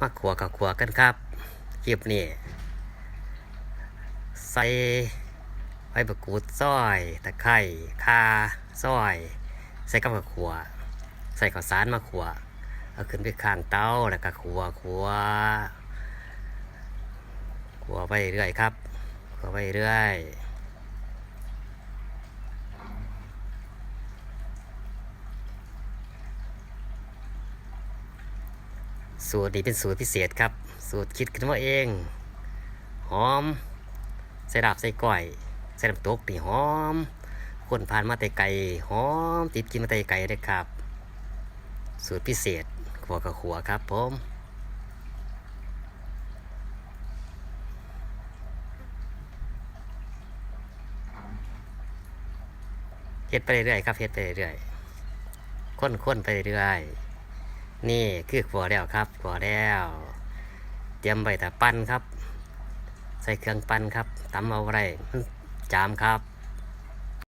มาขัวกับขัวกันครับคลิปนี้ใส่ใบมะกรูดซอย ตะไคร้ข่าซอย ใส่กับกับขัว ใส่ข้าวสารมาขัวเอาขึ้นไปข้างเตาแล้วก็ขัวขัวขัวไปเรื่อยครับขัวไปเรื่อย สูตรนี้เป็นสูตรพิเศษครับ สูตรคิดขึ้นมาเอง หอม ใส่ดาบใส่ก้อยใส่น้ำตกนี่หอม คนผ่านมาแต่ไก่หอม ติดกินมาแต่ไก่เลยครับ สูตรพิเศษขัวกับขัวครับผมเฮ็ดไปเรื่อยครับเฮ็ดไปเรื่อยค้นๆไปเรื่อย นี่คือขัวแล้วครับขัวแล้ว เตรียมใบแต่ปั้นครับ ใส่เครื่องปั้นครับตำเอาไรจามครับ